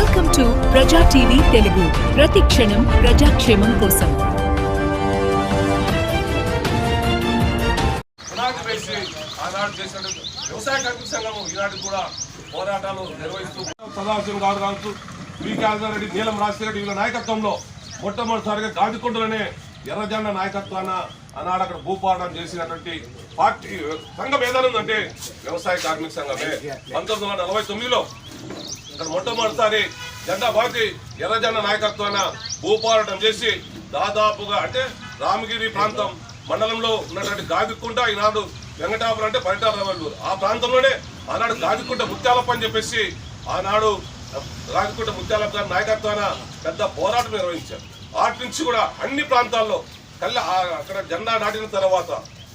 Welcome to Praja TV Telugu ప్రతి క్షణం ప్రజాక్షేమం కోసం పునాది వేసి ఆనాడు చేసిన వ్యవసాయ కార్మిక సంఘము ఈనాడు కూడా పోరాటాలు నిర్వహిస్తూ సదాశివం గారు కావచ్చు వి రెడ్డి నీలం రాజశేఖర రెడ్డి వీళ్ళ నాయకత్వంలో మొట్టమొదటిసారిగా గాదికొండలనే ఎర్రజెండ నాయకత్వాన ఆనాడు అక్కడ భూపోరాటం చేసినటువంటి పార్టీ సంఘం ఏదైనా వ్యవసాయ కార్మిక సంఘమే. పంతొమ్మిది వందల నలభై తొమ్మిదిలో ఇక్కడ మొట్టమొదటిసారి జెండా పార్టీ ఎర్రజెండ నాయకత్వాన భూపోరాటం చేసి దాదాపుగా అంటే రామగిరి ప్రాంతం మండలంలో ఉన్నటువంటి గాదికుంట ఈనాడు వెంకటాపురం అంటే పరిటాల ఆ ప్రాంతంలోనే ఆనాడు గాదికుంట ముత్యాలప్ప అని చెప్పేసి ఆనాడు గాదికుంట ముత్యాలప్ప గారి నాయకత్వాన పెద్ద పోరాటం నిర్వహించారు. ఆటి నుంచి కూడా అన్ని ప్రాంతాల్లో కళ్ళ అక్కడ జెండా నాటిన తర్వాత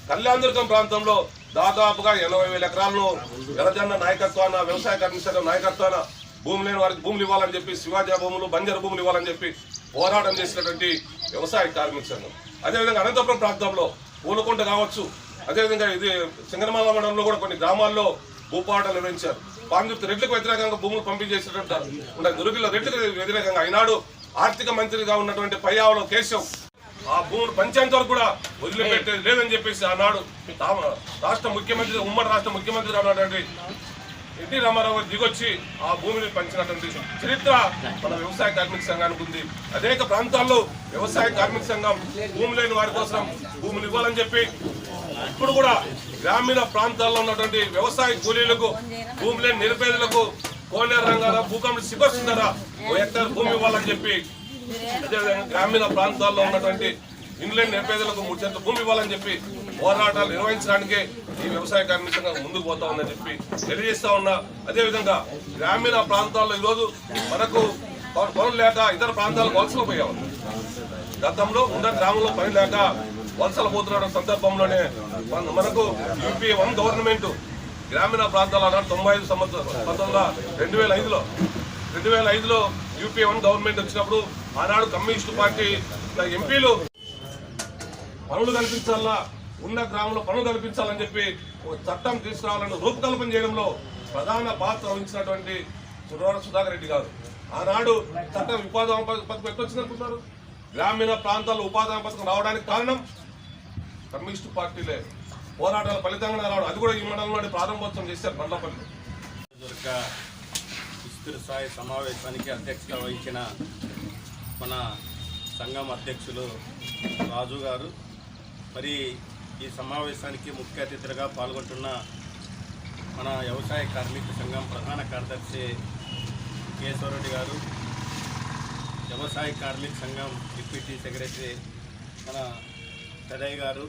కళ్యాణదుర్గం ప్రాంతంలో దాదాపుగా ఎనభై వేల ఎకరాలను ఎర్రజెండ నాయకత్వాన వ్యవసాయ కర్మశాఖ నాయకత్వాన భూమి లేని వారికి భూములు ఇవ్వాలని చెప్పి శివాజీ భూములు బంజరు భూములు ఇవ్వాలని చెప్పి పోరాటం చేసినటువంటి వ్యవసాయ కార్మిక సంఘం. అదేవిధంగా అనంతపురం ప్రాంతంలో పూలకుంట కావచ్చు అదేవిధంగా ఇది సింగనమాల మండలంలో కూడా కొన్ని గ్రామాల్లో భూపాటలు నిర్వహించారు. పాండుప్తి రెడ్లకు వ్యతిరేకంగా భూములు పంపించేసినట్టు దుర్గిలో రెడ్లకు వ్యతిరేకంగా ఈనాడు ఆర్థిక మంత్రిగా ఉన్నటువంటి పయ్యావలో కేశవ్ ఆ భూములు పంచేంత వరకు కూడా వదిలిపెట్టేది లేదని చెప్పేసి ఆనాడు రాష్ట్ర ముఖ్యమంత్రి ఉమ్మడి రాష్ట్ర ముఖ్యమంత్రిగా ఉన్నటువంటి ఎన్టీ రామారావు గారు దిగొచ్చి ఆ భూమిని పంచినటువంటి చరిత్ర మన వ్యవసాయ కార్మిక సంఘానికి ఉంది. అనేక ప్రాంతాల్లో వ్యవసాయ కార్మిక సంఘం భూమి లేని వారి కోసం భూములు ఇవ్వాలని చెప్పి ఇప్పుడు కూడా గ్రామీణ ప్రాంతాల్లో ఉన్నటువంటి వ్యవసాయ కూలీలకు భూమి లేని నిరుపేదలకు కోనేర రంగాల భూకంపం సిగొస్తుందరా ఓ హెక్టార్ భూమి ఇవ్వాలని చెప్పి అదేవిధంగా గ్రామీణ ప్రాంతాల్లో ఉన్నటువంటి ఇంగ్లాండ్ నిరుపేదలకు మూడు సెంట్ల భూమి ఇవ్వాలని చెప్పి పోరాటాలు నిర్వహించడానికే ఈ వ్యవసాయ కార్మిక సంఘం ముందుకు పోతా ఉందని చెప్పి తెలియజేస్తా ఉన్నా. అదేవిధంగా గ్రామీణ ప్రాంతాల్లో ఈరోజు మనకు పనులు లేక ఇతర ప్రాంతాలకు వలసలు పోయాము గతంలో ఉన్న గ్రామంలో పని లేక వలసలు పోతున్న సందర్భంలోనే మన- మనకు యూపీ వన్ గవర్నమెంట్ గ్రామీణ ప్రాంతాల నాడు తొంభై ఐదు సంవత్సరం పంతొమ్మిది రెండు వేల ఐదులో రెండు వేల ఐదులో యూపీ వన్ గవర్నమెంట్ వచ్చినప్పుడు ఆనాడు కమ్యూనిస్టు పార్టీ ఎంపీలు పనులు కల్పించాలా ఉన్న గ్రామంలో పనులు కల్పించాలని చెప్పి ఒక చట్టం తీసుకురావాలని రూపకల్పన చేయడంలో ప్రధాన పాత్ర వహించినటువంటి సురవర సుధాకర్ రెడ్డి గారు. ఆనాడు చట్టం ఉపాధి పథకం ఎట్లా గ్రామీణ ప్రాంతాల్లో ఉపాధి పథకం రావడానికి కారణం కమ్యూనిస్టు పార్టీలే. పోరాటాల ఫలితంగా రావడం. అది కూడా ఈ మండలంలో ప్రారంభోత్సవం చేశారు బండ్లపల్లి విస్తృత స్థాయి సమావేశానికి అధ్యక్షత వహించిన మన సంఘం అధ్యక్షులు రాజు గారు. మరి ఈ సమావేశానికి ముఖ్య అతిథులుగా పాల్గొంటున్న మన వ్యవసాయ కార్మిక సంఘం ప్రధాన కార్యదర్శి కేశవరెడ్డి గారు వ్యవసాయ కార్మిక సంఘం డిప్యూటీ సెక్రటరీ మన పెదయ్య గారు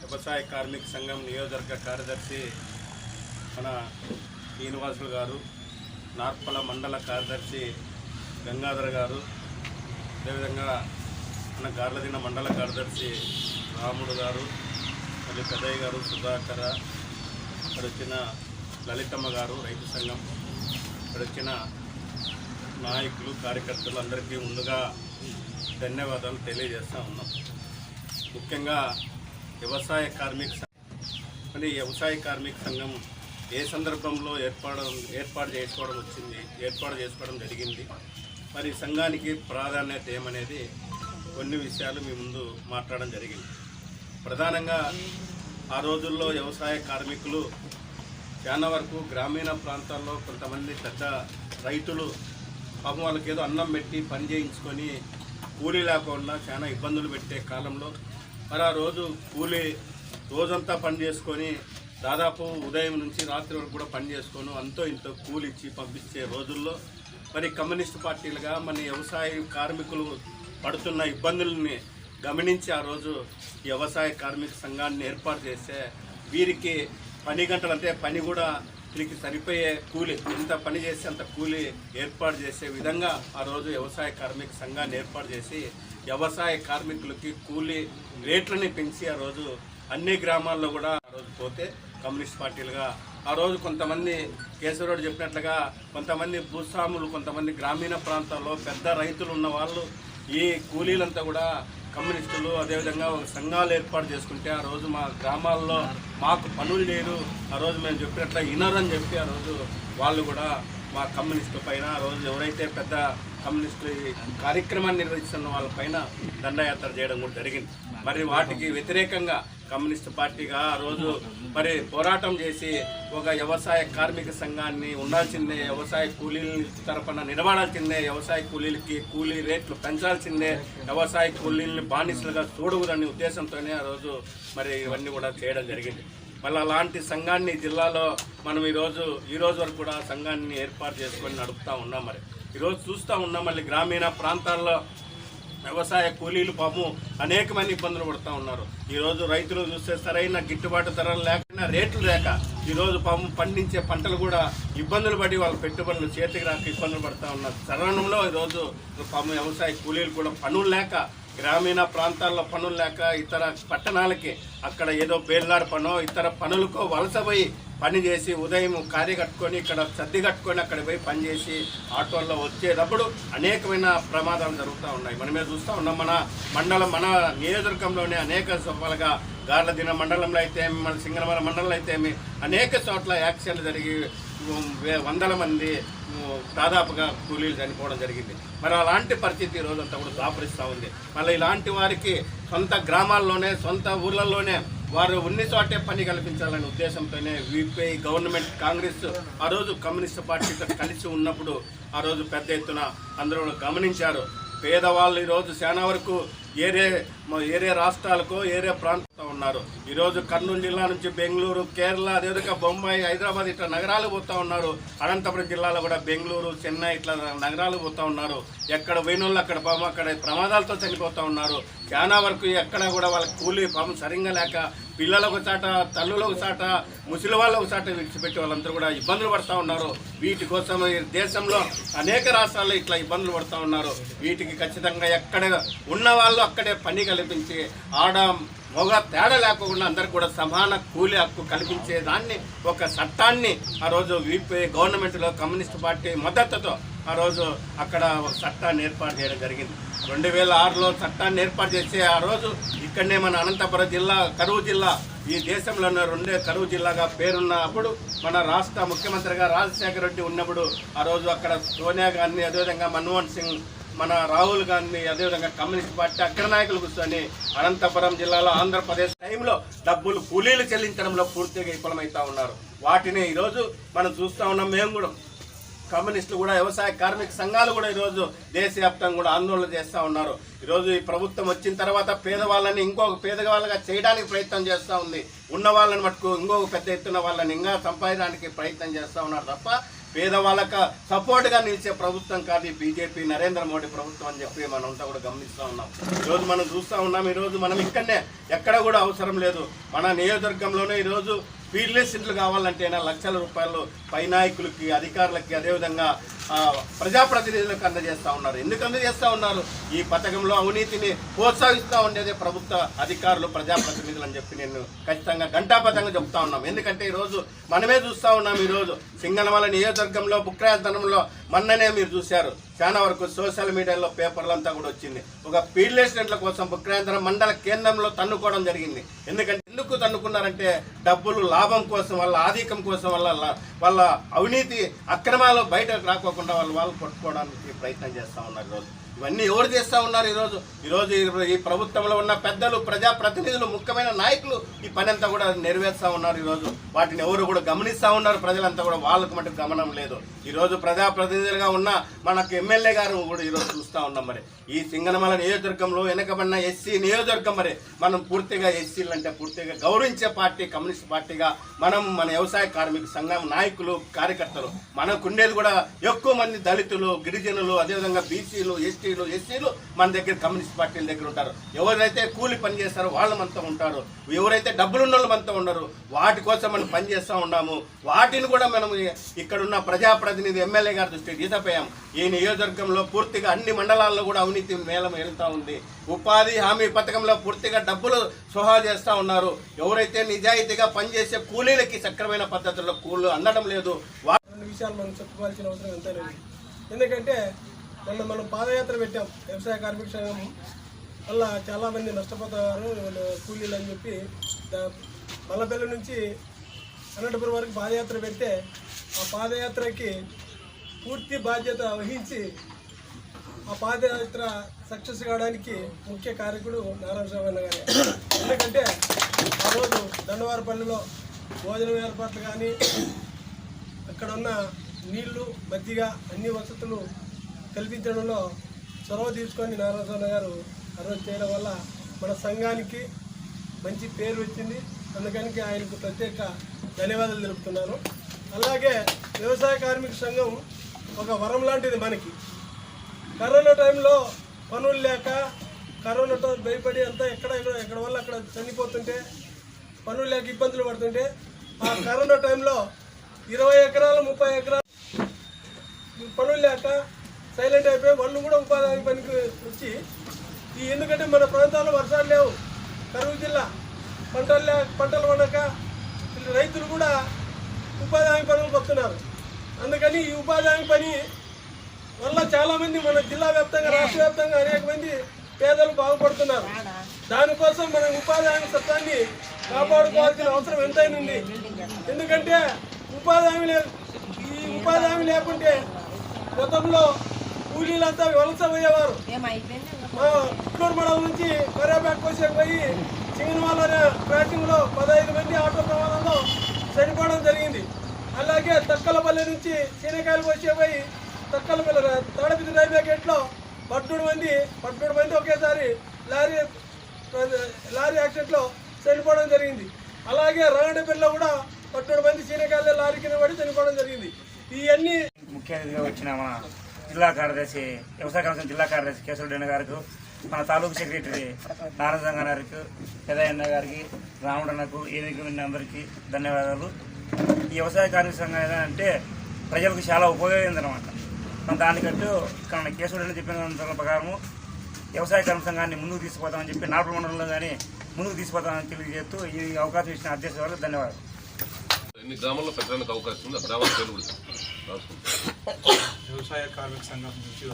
వ్యవసాయ కార్మిక సంఘం నియోజకవర్గ కార్యదర్శి మన శ్రీనివాసులు గారు నార్పల మండల కార్యదర్శి గంగాధర్ గారు అదేవిధంగా మన గార్లదిన మండల కార్యదర్శి రాముడు గారు మరియు పెద్దయ్య గారు సుధాకర ఇక్కడ వచ్చిన లలితమ్మ గారు రైతు సంఘం ఇక్కడ వచ్చిన నాయకులు కార్యకర్తలు అందరికీ ముందుగా ధన్యవాదాలు తెలియజేస్తూ ఉన్నాం. ముఖ్యంగా వ్యవసాయ కార్మిక సంఘం మరి వ్యవసాయ కార్మిక సంఘం ఏ సందర్భంలో ఏర్పాటు ఏర్పాటు చేసుకోవడం వచ్చింది ఏర్పాటు చేసుకోవడం జరిగింది మరి సంఘానికి ప్రాధాన్యత ఏమనేది కొన్ని విషయాలు మీ ముందు మాట్లాడడం జరిగింది. ప్రధానంగా ఆ రోజుల్లో వ్యవసాయ కార్మికులు చాలా వరకు గ్రామీణ ప్రాంతాల్లో కొంతమంది పెద్ద రైతులు పాపం వాళ్ళకి ఏదో అన్నం పెట్టి పని చేయించుకొని కూలీ లేకుండా చాలా ఇబ్బందులు పెట్టే కాలంలో మరి ఆ రోజు కూలీ రోజంతా పని చేసుకొని దాదాపు ఉదయం నుంచి రాత్రి వరకు కూడా పని చేసుకొని అంతో ఇంతో కూలి ఇచ్చి పంపించే రోజుల్లో మరి కమ్యూనిస్ట్ పార్టీలుగా మన వ్యవసాయ కార్మికులు పడుతున్న ఇబ్బందుల్ని గమనించి ఆ రోజు వ్యవసాయ కార్మిక సంఘాన్ని ఏర్పాటు చేస్తే వీరికి పని గంటలు అంటే పని కూడా వీరికి సరిపోయే కూలి ఎంత పని చేస్తే అంత కూలి ఏర్పాటు చేసే విధంగా ఆ రోజు వ్యవసాయ కార్మిక సంఘాన్ని ఏర్పాటు చేసి వ్యవసాయ కార్మికులకి కూలి రేట్లని పెంచి ఆ రోజు అన్ని గ్రామాల్లో కూడా ఆ రోజు పోతే కమ్యూనిస్ట్ పార్టీలుగా. ఆ రోజు కొంతమంది కేశవరావు చెప్పినట్లుగా కొంతమంది భూస్వాములు కొంతమంది గ్రామీణ ప్రాంతాల్లో పెద్ద రైతులు ఉన్న వాళ్ళు ఈ కూలీలంతా కూడా కమ్యూనిస్టులు అదేవిధంగా ఒక సంఘాలు ఏర్పాటు చేసుకుంటే ఆ రోజు మా గ్రామాల్లో మాకు పనులు లేరు. ఆ రోజు మేము చెప్పినట్ల ఇనరని చెప్పి ఆ రోజు వాళ్ళు కూడా మా కమ్యూనిస్టు పైన ఆ రోజు ఎవరైతే పెద్ద కమ్యూనిస్టు కార్యక్రమాన్ని నిర్వహిస్తున్న వాళ్ళ పైన దండయాత్ర చేయడం కూడా జరిగింది. మరి వాటికి వ్యతిరేకంగా కమ్యూనిస్ట్ పార్టీగా ఆ రోజు మరి పోరాటం చేసి ఒక వ్యవసాయ కార్మిక సంఘాన్ని ఉండాల్సిందే వ్యవసాయ కూలీల తరఫున నిలబడాల్సిందే వ్యవసాయ కూలీలకి కూలీ రేట్లు పెంచాల్సిందే వ్యవసాయ కూలీల్ని బానిసలుగా చూడకూడని ఉద్దేశంతోనే ఆ రోజు మరి ఇవన్నీ కూడా చేయడం జరిగింది. మళ్ళీ అలాంటి సంఘాన్ని జిల్లాలో మనం ఈరోజు ఈ రోజు వరకు కూడా సంఘాన్ని ఏర్పాటు చేసుకొని నడుపుతా ఉన్నాం మరి. ఈరోజు చూస్తూ ఉన్నాం మళ్ళీ గ్రామీణ ప్రాంతాల్లో వ్యవసాయ కూలీలు పాపం అనేక మంది ఇబ్బందులు పడుతూ ఉన్నారు. ఈరోజు రైతులు చూస్తే సరైన గిట్టుబాటు ధరలు లేకుండా రేట్లు లేక ఈరోజు పాము పాపం పండించే పంటలు కూడా ఇబ్బందులు పడి వాళ్ళ పెట్టుబడులు చేతికి రాక ఇబ్బందులు పడుతూ ఉన్నారు. తరుణంలో ఈరోజు పాపం వ్యవసాయ కూలీలు కూడా పనులు లేక గ్రామీణ ప్రాంతాల్లో పనులు లేక ఇతర పట్టణాలకి అక్కడ ఏదో బేల్లాడు పనో ఇతర పనులకో వలసపోయి పని చేసి ఉదయం కార్య కట్టుకొని ఇక్కడ సర్ది కట్టుకొని అక్కడ పోయి పని చేసి ఆటోల్లో వచ్చేటప్పుడు అనేకమైన ప్రమాదాలు జరుగుతూ ఉన్నాయి. మనమే చూస్తూ ఉన్నాం మన మండలం మన నియోజకవర్గంలోనే అనేక సఫలుగా గార్లదిన మండలంలో అయితే ఏమి, మన సింగనమల మండలంలో అయితే అనేక చోట్ల యాక్సిడెంట్లు జరిగి వందల మంది దాదాపుగా కూలీలు చనిపోవడం జరిగింది. మరి అలాంటి పరిస్థితి ఈ రోజంతా కూడా దాపరిస్తూ ఉంది. మళ్ళీ ఇలాంటి వారికి సొంత గ్రామాల్లోనే సొంత ఊర్లలోనే వారు ఉన్ని చోటే పని కల్పించాలనే ఉద్దేశంతోనే విపిఐ గవర్నమెంట్ కాంగ్రెస్ ఆ రోజు కమ్యూనిస్ట్ పార్టీతో కలిసి ఉన్నప్పుడు ఆ రోజు పెద్ద ఎత్తున అందరూ గమనించారు. పేదవాళ్ళు ఈరోజు చాలా వరకు ఏరే మా ఏరే రాష్ట్రాలకు ఏరే ప్రాంతంలో ఉన్నారు. ఈరోజు కర్నూలు జిల్లా నుంచి బెంగళూరు కేరళ అదేవిధంగా బొంబాయి హైదరాబాద్ ఇట్లా నగరాలు పోతా ఉన్నారు. అనంతపురం జిల్లాలో కూడా బెంగళూరు చెన్నై ఇట్లా నగరాలు పోతూ ఉన్నారు. ఎక్కడ పోయినోళ్ళు అక్కడ పాపం అక్కడ ప్రమాదాలతో చనిపోతూ ఉన్నారు. చాలా వరకు ఎక్కడ కూడా వాళ్ళకి కూలీ పాపం సరిగ్గా లేక పిల్లలకు చాట తల్లులకు చాట ముసలి వాళ్ళకు చాట విడిచిపెట్టి వాళ్ళందరూ కూడా ఇబ్బందులు పడతా ఉన్నారు. వీటి కోసం దేశంలో అనేక రాష్ట్రాల్లో ఇట్లా ఇబ్బందులు పడతా ఉన్నారు. వీటికి ఖచ్చితంగా ఎక్కడ ఉన్న వాళ్ళు అక్కడే పని కల్పించి ఆడ మగ తేడా లేకుండా అందరికి కూడా సమాన కూలి హక్కు కల్పించే దాన్ని ఒక చట్టాన్ని ఆ రోజు వీపీ గవర్నమెంట్లో కమ్యూనిస్ట్ పార్టీ మద్దతుతో ఆ రోజు అక్కడ ఒక చట్టాన్ని ఏర్పాటు చేయడం జరిగింది. రెండు వేల ఆరులో చట్టాన్ని ఏర్పాటు చేసి ఆ రోజు ఇక్కడనే మన అనంతపురం జిల్లా కరువు జిల్లా ఈ దేశంలోనే రెండే కరువు జిల్లాగా పేరున్నప్పుడు మన రాష్ట్ర ముఖ్యమంత్రిగా రాజశేఖర రెడ్డి ఉన్నప్పుడు ఆ రోజు అక్కడ సోనియా గాంధీ అదేవిధంగా మన్మోహన్ సింగ్ మన రాహుల్ గాంధీ అదేవిధంగా కమ్యూనిస్ట్ పార్టీ అగ్ర నాయకులు కూర్చొని అనంతపురం జిల్లాలో ఆంధ్రప్రదేశ్ టైంలో డబ్బులు కూలీలు చెల్లించడంలో పూర్తిగా విఫలమవుతా ఉన్నారు. వాటిని ఈరోజు మనం చూస్తూ ఉన్నాం మేము కూడా. కమ్యూనిస్టులు కూడా వ్యవసాయ కార్మిక సంఘాలు కూడా ఈరోజు దేశవ్యాప్తంగా కూడా ఆందోళన చేస్తూ ఉన్నారు. ఈరోజు ఈ ప్రభుత్వం వచ్చిన తర్వాత పేదవాళ్ళని ఇంకొక పేదవాళ్ళగా చేయడానికి ప్రయత్నం చేస్తూ ఉంది. ఉన్న వాళ్ళని మటుకు ఇంకొక పెద్ద ఎత్తున వాళ్ళని ఇంకా సంపాదించడానికి ప్రయత్నం చేస్తూ ఉన్నారు తప్ప పేదవాళ్ళకు సపోర్ట్గా నిలిచే ప్రభుత్వం కాదు బీజేపీ నరేంద్ర మోడీ ప్రభుత్వం అని చెప్పి మనం అంతా కూడా గమనిస్తూ ఉన్నాం. ఈరోజు మనం చూస్తూ ఉన్నాం ఈరోజు మనం ఇక్కడనే ఎక్కడ కూడా అవసరం లేదు. మన నియోజకవర్గంలోనే ఈరోజు ఫీల్డ్లెస్ ఇంట్లు కావాలంటేనా లక్షల రూపాయలు పై నాయకులకి అధికారులకి అదేవిధంగా ప్రజాప్రతినిధులకు అందజేస్తూ ఉన్నారు. ఎందుకు అందజేస్తూ ఉన్నారు? ఈ పథకంలో అవినీతిని ప్రోత్సహిస్తూ ఉండేదే ప్రభుత్వ అధికారులు ప్రజాప్రతినిధులు అని చెప్పి నేను ఖచ్చితంగా ఘంటాపథంగా చెప్తా ఉన్నాం. ఎందుకంటే ఈరోజు మనమే చూస్తూ ఉన్నాం ఈరోజు సింగనమల నియోజకవర్గంలో బుక్రాయతనంలో మొన్ననే మీరు చూశారు. చాలా వరకు సోషల్ మీడియాలో పేపర్లంతా కూడా వచ్చింది. ఒక ఫీల్డ్ కోసం బుక్రాయంత్రం మండల కేంద్రంలో తన్నుకోవడం జరిగింది. ఎందుకంటే ఎందుకు తన్నుకున్నారంటే డబ్బులు లాభం కోసం వాళ్ళ ఆధిక్యం కోసం వాళ్ళ వాళ్ళ అవినీతి అక్రమాలు బయటకు రాకోకుండా వాళ్ళు వాళ్ళు పట్టుకోవడానికి ప్రయత్నం చేస్తూ ఉన్నారు ఈరోజు. ఇవన్నీ ఎవరు చేస్తూ ఉన్నారు ఈరోజు? ఈరోజు ఈ- ప్రభుత్వంలో ఉన్న పెద్దలు ప్రజాప్రతినిధులు ముఖ్యమైన నాయకులు ఈ పని అంతా కూడా నెరవేరుస్తూ ఉన్నారు ఈరోజు. వాటిని ఎవరు కూడా గమనిస్తూ ఉన్నారు. ప్రజలంతా కూడా వాళ్ళకు మటుకు గమనం లేదు. ఈరోజు ప్రజాప్రతినిధులుగా ఉన్న మనకు ఎమ్మెల్యే గారు కూడా ఈరోజు చూస్తూ ఉన్నాం మరి. ఈ సింగనమల నియోజకవర్గంలో వెనకబడిన ఎస్సీ నియోజకవర్గం మరి మనం పూర్తిగా ఎస్సీలు అంటే పూర్తిగా గౌరవించే పార్టీ కమ్యూనిస్ట్ పార్టీగా మనం మన వ్యవసాయ కార్మిక సంఘం నాయకులు కార్యకర్తలు. మనకుండేది కూడా ఎక్కువ మంది దళితులు గిరిజనులు అదేవిధంగా బీసీలు ఎస్టీలు ఎస్సీలు మన దగ్గర కమ్యూనిస్ట్ పార్టీల దగ్గర ఉంటారు. ఎవరైతే కూలి పని చేస్తారో వాళ్ళు మనతో ఉంటారు. ఎవరైతే డబ్బులున్న వాళ్ళు మనతో ఉండరు వాటి కోసం మనం పని చేస్తూ ఉన్నాము. వాటిని కూడా మనం ఇక్కడున్న ప్రజాప్రతినిధి ఎమ్మెల్యే గారి దృష్టికి తీసపోయాం ఈ నియోజకవర్గంలో పూర్తిగా అన్ని మండలాల్లో కూడా అవినీతి మేళం వెళ్తూ ఉంది. ఉపాధి హామీ పథకంలో పూర్తిగా డబ్బులు సోహా చేస్తూ ఉన్నారు. ఎవరైతే నిజాయితీగా పనిచేసే కూలీలకి సక్రమైన పద్ధతుల్లో కూలీలు అందడం లేదు విషయాలు మనం చెప్పుకోవాల్సిన అవసరం ఎంత లేదు ఎందుకంటే మొన్న మనం పాదయాత్ర పెట్టాం. వ్యవసాయ కార్మిక సంఘం వల్ల చాలామంది నష్టపోతారు కూలీలు అని చెప్పి మల్లపల్లి నుంచి అనంతపురం వరకు పాదయాత్ర పెడితే ఆ పాదయాత్రకి పూర్తి బాధ్యత వహించి ఆ పాదయాత్ర సక్సెస్ కావడానికి ముఖ్య కారకుడు నారాయణ గారు. ఎందుకంటే ఆ రోజు దండవారపల్లిలో భోజనం ఏర్పాట్లు కానీ అక్కడ ఉన్న నీళ్ళు మజ్జిగ అన్ని వసతులు కల్పించడంలో చొరవ తీసుకొని నారాయణ గారు ఆ చేయడం వల్ల మన సంఘానికి మంచి పేరు వచ్చింది. అందుకని ఆయనకు ప్రత్యేక ధన్యవాదాలు తెలుపుతున్నాను. అలాగే వ్యవసాయ కార్మిక సంఘం ఒక వరం లాంటిది మనకి. కరోనా టైంలో పనులు లేక కరోనాతో భయపడి అంతా ఎక్కడ ఎక్కడ ఎక్కడ వల్ల అక్కడ చనిపోతుంటే పనులు లేక ఇబ్బందులు పడుతుంటే ఆ కరోనా టైంలో ఇరవై ఎకరాలు ముప్పై ఎకరాలు పనులు లేక సైలెంట్ అయిపోయి వాళ్ళు కూడా ఉపాధి పనికి వచ్చి ఈ ఎందుకంటే మన ప్రాంతాల్లో వర్షాలు లేవు. కరువు జిల్లా పంటలు పంటలు పండక రైతులు కూడా ఉపాధి హామీ పనులు వస్తున్నారు అందుకని ఈ ఉపాధి హామీ పని వల్ల చాలామంది మన జిల్లా వ్యాప్తంగా రాష్ట్ర వ్యాప్తంగా అనేక మంది పేదలు బాగుపడుతున్నారు. దానికోసం మనం ఉపాధి హామీ చట్టాన్ని కాపాడుకోవాల్సిన అవసరం ఎంతైనా ఉంది ఎందుకంటే ఉపాధి హామీ ఈ ఉపాధి హామీ లేకుంటే గతంలో కూలీలంతా వలస పోయేవారు. మా పుట్టూరు మండలం నుంచి కరేపాకు కోసే పోయి సింగనవాళ్ళ అనే క్రాసింగ్లో పదహైదు మంది ఆటో ప్రమాదంలో చనిపోవడం జరిగింది. అలాగే తక్కలపల్లి నుంచి శనకాయలు కోసే పోయి తక్కలపల్లి తాడపిది రైల్వే గేట్లో పద్మూడు మంది పద్మూడు మంది ఒకేసారి లారీ లారీ యాక్సిడెంట్లో చనిపోవడం జరిగింది. అలాగే రాగడపల్లిలో కూడా పద్మూడు మంది శనకాయలు లారీ కింద పడి చనిపోవడం జరిగింది. ఇవన్నీ ముఖ్య అతిథిగా వచ్చిన మన జిల్లా కార్యదర్శి వ్యవసాయ కమిషన్ జిల్లా కార్యదర్శి కేశవరెడ్డి గారికి మన తాలూకు సెక్రటరీ నారాయణ గారికి పెదయన్న గారికి రాముడన్నకు ఏదికి అందరికీ ధన్యవాదాలు. ఈ వ్యవసాయ కార్మిక సంఘం ఏదంటే ప్రజలకు చాలా ఉపయోగమైంది అనమాట మనం దానికంటూ ఇక్కడ మన కేశవరెడ్డి చెప్పిన ప్రకారము వ్యవసాయ కర్మ సంఘాన్ని ముందుకు తీసుకుపోతామని చెప్పి నార్పల్ మండలంలో కానీ ముందుకు తీసుకుపోతామని తెలియజేస్తూ ఈ అవకాశం ఇచ్చిన అధ్యక్ష వాళ్ళకి ధన్యవాదాలు. ఎన్ని గ్రామాల్లో పెట్టడానికి అవకాశం ఉంది. ఆ గ్రామాల పేరు కూడా వ్యవసాయ కార్మిక సంఘం నుంచి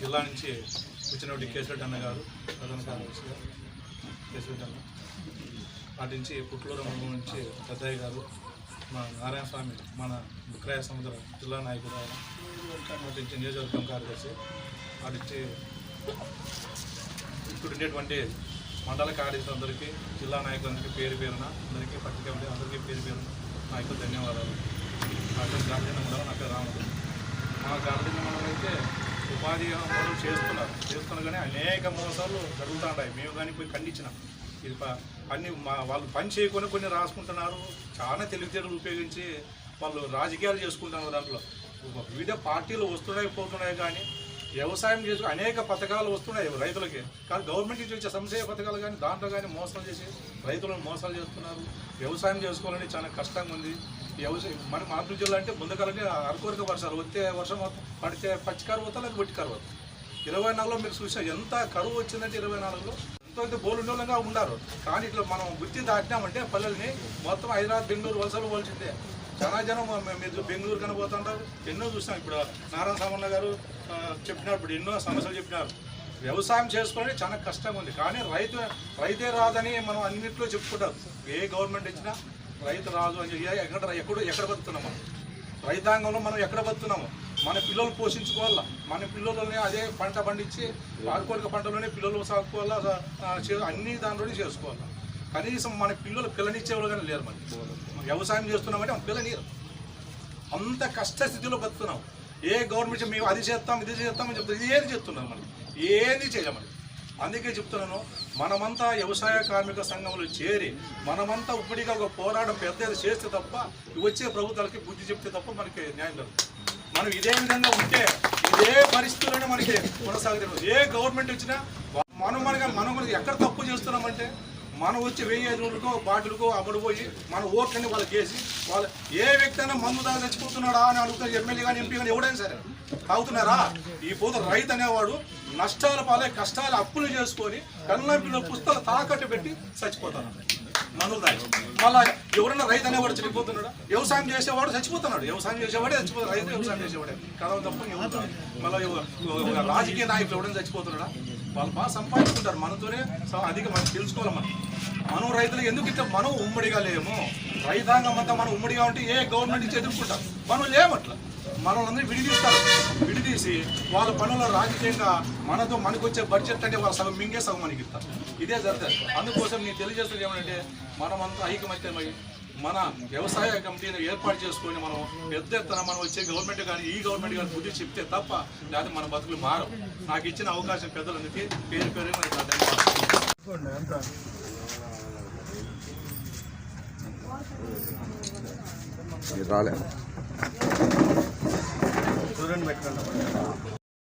జిల్లా నుంచి వచ్చినటువంటి కేశరెడ్డి అన్న గారు ప్రధాన కార్యదర్శిగా కేశరెడ్డి అన్న. వాటి నుంచి పుట్లూరు మండలం నుంచి పెద్దయ్య గారు మన నారాయణ స్వామి మన బుక్రాయ సముద్ర జిల్లా నాయకుడు ఆయన వాటి నుంచి నియోజకవర్గం కార్యదర్శి వాటి నుంచి ఇక్కడ ఉండేటువంటి మండల కార్యదర్శులందరికీ జిల్లా నాయకులందరికీ పేరు పేరున అందరికీ పత్రిక అందరికీ పేరు పేరున నాకు ధన్యవాదాలు. నా పేరు గాంధీ మండలం నా రాముడు. మా గాంధీ మండలం అయితే ఉపాధి అమలు చేస్తున్నారు. చేస్తున్నారు కానీ అనేక మోసాలు జరుగుతుంటాయి మేము కానీ పోయి ఖండించినాం. ఇది అన్ని మా వాళ్ళు పని చేయకుండా కొన్ని రాసుకుంటున్నారు. చాలా తెలివితేటలు ఉపయోగించి వాళ్ళు రాజకీయాలు చేసుకుంటున్నారు దాంట్లో. వివిధ పార్టీలు వస్తున్నాయి పోతున్నాయి కానీ వ్యవసాయం చేసుకుని అనేక పథకాలు వస్తున్నాయి రైతులకి. కానీ గవర్నమెంట్ నుంచి వచ్చే సంశయ పథకాలు కానీ దాంట్లో కానీ మోసం చేసి రైతులను మోసాలు చేస్తున్నారు. వ్యవసాయం చేసుకోవాలని చాలా కష్టంగా ఉంది. వ్యవసాయం మన మార్పులు జిల్లా అంటే ముందుకాలంటే అరకొరక వర్షాలు వస్తే వర్షం పడితే పచ్చికారు పోతా లేదా వట్టికారు కరువు ఇరవై నాలుగులో మీరు చూసిన ఎంత కరువు వచ్చిందంటే ఇరవై నాలుగులో. ఎంతో అయితే బోలుండోలంగా ఉన్నారు. కానీ ఇట్లా మనం గుర్తి దాటినామంటే పల్లెల్ని మొత్తం హైదరాబాద్ బెంగళూరు వలసలు పోల్చిందే. చాలా జనం మీరు బెంగళూరు కన్నా పోతుంటారు. ఎన్నో చూస్తాం ఇప్పుడు నారాయణ సామన్న గారు ఆ, చెప్పినారు ఇప్పుడు ఎన్నో సమస్యలు చెప్పినారు. వ్యవసాయం చేసుకోవడం చాలా కష్టంగా ఉంది. కానీ రైతు రైతే రాదని మనం అన్నింటిలో చెప్పుకుంటారు ఏ గవర్నమెంట్ ఇచ్చినా రైతు రాదు అని చెప్పి ఎక్కడ ఎక్కడ ఎక్కడ బతుకుతున్నాం మనం? రైతాంగంలో మనం ఎక్కడ బతున్నాము మన పిల్లలు పోషించుకోవాలా? మన పిల్లలని అదే పంట పండించి ఆరుకోరిక పంటలోనే పిల్లలు సాగుకోవాలా? చే- అన్ని దాంట్లోనే చేసుకోవాలా? కనీసం మన పిల్లలు పిల్లనిచ్చేవాళ్ళు కానీ లేరు మనకి వ్యవసాయం చేస్తున్నామంటే మన పిల్లనీరు అంత కష్ట స్థితిలో బతుకుతున్నాం. ఏ గవర్నమెంట్ మేము అది చేస్తాం ఇది చేస్తామని చెప్తాం ఇది ఏది చెప్తున్నాం మనం ఏది చేయమని. అందుకే చెప్తున్నాను మనమంతా వ్యవసాయ కార్మిక సంఘంలో చేరి మనమంతా ఉప్పటిగా ఒక పోరాటం పెద్ద చేస్తే తప్ప వచ్చే ప్రభుత్వాలకి బుద్ధి చెప్తే తప్ప మనకి న్యాయం జరుగుతుంది మనం ఇదే విధంగా ఉంటే ఇదే పరిస్థితుల్లోనే మనకి కొనసాగుతుంది ఏ గవర్నమెంట్ వచ్చినా మనం మనగా మనం ఎక్కడ తప్పు చేస్తున్నామంటే మనం వచ్చి వెయ్యి ఐదు నూరుకో బాటిల్కో అమ్ముడుపోయి మన ఓట్లని వాళ్ళకి వేసి వాళ్ళు ఏ వ్యక్తి అయినా మందు దాకా చచ్చిపోతున్నాడా అని అడుగుతారు ఎమ్మెల్యే కానీ ఎంపీ కానీ ఎవడైనా సరే. తాగుతున్నారా? ఈ పోత రైతు అనేవాడు నష్టాల పాలే కష్టాలు అప్పులు చేసుకొని కన్నా పుస్తకాలు తాకట్టు పెట్టి చచ్చిపోతారు మందులు తాగి. మళ్ళా ఎవరైనా రైతు అనేవాడు చనిపోతున్నాడా? వ్యవసాయం చేసేవాడు చచ్చిపోతున్నాడు. వ్యవసాయం చేసేవాడే చచ్చిపోతాడు. రైతు వ్యవసాయం చేసేవాడే. కదా తప్ప మళ్ళీ రాజకీయ నాయకులు ఎవడైనా చచ్చిపోతున్నాడా? వాళ్ళు బాగా సంపాదించుకుంటారు. మనతోనే స- అధిక మనం తెలుసుకోవాలి మనం. మనం రైతులు ఎందుకు ఇట్లా మనం ఉమ్మడిగా లేము? రైతాంగం అంతా మనం ఉమ్మడిగా ఉంటే ఏ గవర్నమెంట్ నుంచి ఎదుర్కొంటాం? మనం లేమట్లా మనల్ని విడిదీస్తారు. విడిదీసి వాళ్ళ పనుల్లో రాజకీయంగా మనతో మనకు వచ్చే బడ్జెట్ అంటే వాళ్ళ సగం మింగే సగం మనకి ఇస్తారు. ఇదే జరుగుతుంది. అందుకోసం నేను తెలియజేస్తుంది ఏమంటే మనమంతా ఐకమత్యమై మన వ్యవసాయ కమిటీని ఏర్పాటు చేసుకొని మనం పెద్ద ఎత్తున మనం వచ్చే గవర్నమెంట్ కానీ ఈ గవర్నమెంట్ కానీ బుద్ధి చెప్తే తప్ప లేకపోతే మన బతుకులు మారవు. నాకు ఇచ్చిన అవకాశం పెద్దలందుకే పేరు పేరు మనకి నా ధన్యవాదాలు. రాలే. చూడండి పెట్టుకోండి